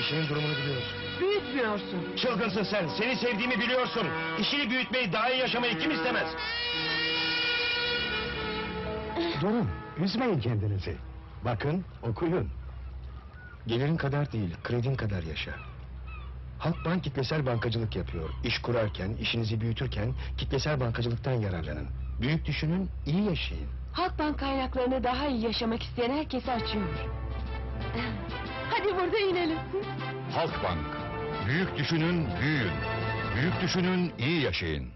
İşinin durumunu biliyorsun. Büyütmüyorsun. Çılgınsın sen. Seni sevdiğimi biliyorsun. İşini büyütmeyi, daha iyi yaşamayı kim istemez? Durun. Üzmeyin kendinizi. Bakın, okuyun. Gelirin kadar değil, kredin kadar yaşa. Halkbank kitlesel bankacılık yapıyor. İş kurarken, işinizi büyütürken kitlesel bankacılıktan yararlanın. Büyük düşünün, iyi yaşayın. Halkbank kaynaklarını daha iyi yaşamak isteyen herkese açıyor. Burada inelim. Halkbank. Büyük düşünün, büyüyün. Büyük düşünün, iyi yaşayın.